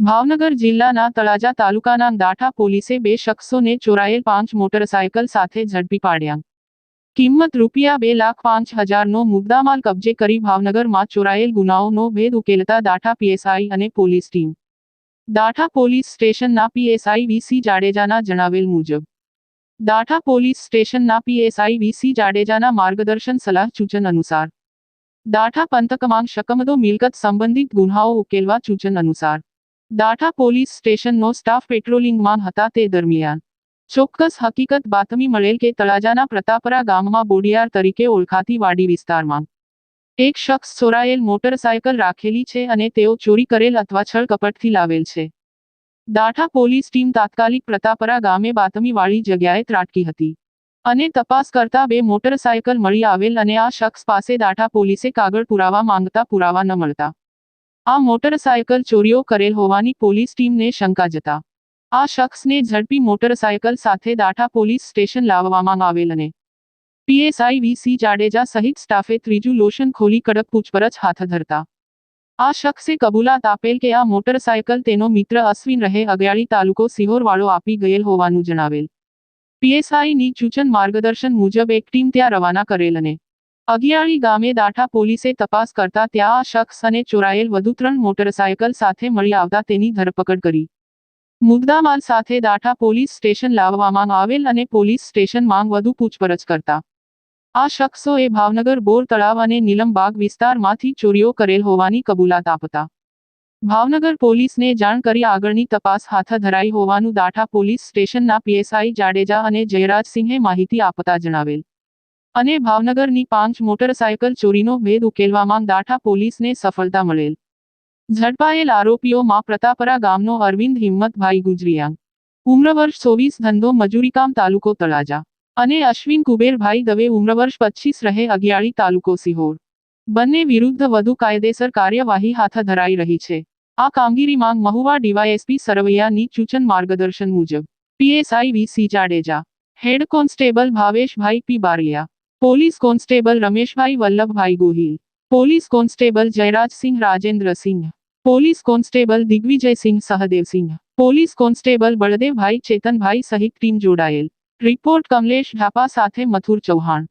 ભાવનગર જિલ્લાના તળાજા તાલુકાના દાઠા પોલીસે બે શખ્સોને ચોરાયેલ પાંચ મોટરસાયકલ સાથે ઝડપી પાડ્યા. કિંમત રૂપિયા બે લાખ પાંચ હજારનો મુદ્દામાલ કબજે કરી ભાવનગરમાં ચોરાયેલ ગુનાઓનો ભેદ ઉકેલતા દાઠા પીએસઆઈ અને પોલીસ ટીમ. દાઠા પોલીસ સ્ટેશનના પીએસઆઈ વીસી જાડેજાના જણાવેલ મુજબ, દાઠા પોલીસ સ્ટેશનના પીએસઆઈ વીસી જાડેજાના માર્ગદર્શન સલાહ સૂચન અનુસાર, દાઠા પંથકમાં શકમદો મિલકત સંબંધિત ગુનાઓ ઉકેલવા સૂચન અનુસાર દાઠા પોલીસ સ્ટેશનનો સ્ટાફ પેટ્રોલિંગમાં હતા તે દરમિયાન. ચોક્કસ હકીકત બાતમી મળેલ કે તળાજાના પ્રતાપરા ગામમાં બોડિયાર તરીકે ઓળખાતી વાડી વિસ્તારમાં. એક શખ્સ ચોરાયેલ મોટરસાયકલ રાખેલી છે અને તેઓ ચોરી કરેલ અથવા છળ કપટથી લાવેલ છે. દાઠા પોલીસ ટીમ તાત્કાલિક પ્રતાપરા ગામે બાતમીવાળી જગ્યાએ ત્રાટકી હતી. અને તપાસ કરતા બે મોટરસાયકલ મળી આવેલ અને આ શખ્સ પાસે દાઠા પોલીસે કાગળ પુરાવા માંગતા પુરાવા ન મળતા. આ મોટરસાયકલ ચોરીઓ કરેલ હોવાની પોલીસ ટીમને શંકા જતા. આ શખ્સને ઝડપી મોટરસાયકલ સાથે દાઠા પોલીસ સ્ટેશન લાવવામાં આવેલ અને પીએસઆઈ વીસી જાડેજા સહિત સ્ટાફે ત્રીજું લોશન ખોલી કડક પૂછપરછ હાથ ધરતા. આ શખ્સે કબૂલાત આપેલ કે આ મોટરસાયકલ તેનો મિત્ર અશ્વિન રહે અગિયાળી તાલુકો સિહોરવાળો આપી ગયેલ હોવાનું જણાવેલ. પીએસઆઈની સૂચન માર્ગદર્શન મુજબ એક ટીમ ત્યાં રવાના કરેલ અને અગિયાળી ગામે દાઠા પોલીસે તપાસ કરતા ત્યાં આ શખ્સ અને ચોરાયેલ વધુ ત્રણ મોટરસાયકલ સાથે મળી આવતા તેની ધરપકડ કરી. મુદ્દામાલ સાથે દાઠા પોલીસ સ્ટેશન લાવવામાં આવેલ અને પોલીસ સ્ટેશન માંગ વધુ પૂછપરછ કરતા. આ શખ્સોએ ભાવનગર બોર તળાવ અને નીલમબાગ વિસ્તારમાંથી ચોરીઓ કરેલ હોવાની કબૂલાત આપતા. ભાવનગર પોલીસને જાણ કરી આગળની તપાસ હાથ ધરાઈ હોવાનું દાઠા પોલીસ સ્ટેશનના પીએસઆઈ જાડેજા અને જયરાજસિંહે માહિતી આપતા જણાવેલ. અને ભાવનગરની પાંચ મોટરસાયકલ ચોરીનો ભેદ ઉકેલવામાં દાઠા પોલીસને સફળતા મળેલ. ઝડપાયેલ આરોપીઓમાં પ્રતાપરા ગામનો અરવિંદ હિંમતભાઈ ગુજરિયા. ઉમ્ર વર્ષ ચોવીસ ધંધો મજૂરીકામ તાલુકો તળાજા. અને અશ્વિન કુબેરભાઈ દવે ઉમ્ર વર્ષ પચીસ રહે અગિયાળી તાલુકો સિહોર. બંને વિરુદ્ધ વધુ કાયદેસર કાર્યવાહી હાથ ધરાઈ રહી છે. આ કામગીરીમાં મહુવા ડીવાયએસપી સરવૈયાની સૂચન માર્ગદર્શન મુજબ. PSI VC Jadeja. Head constable Bhaveshbhai P Bariya. Police constable Rameshbhai Vallabhbhai Gohil, police constable Jayrajsinh Rajendrasinh police constable Digvijaysinh Sahdevsinh police constable Baldevbhai Chetanbhai સહિત ટીમ જોડાયેલ. રિપોર્ટ કમલેશ ઢાપા સાથે મથુર ચૌહાણ.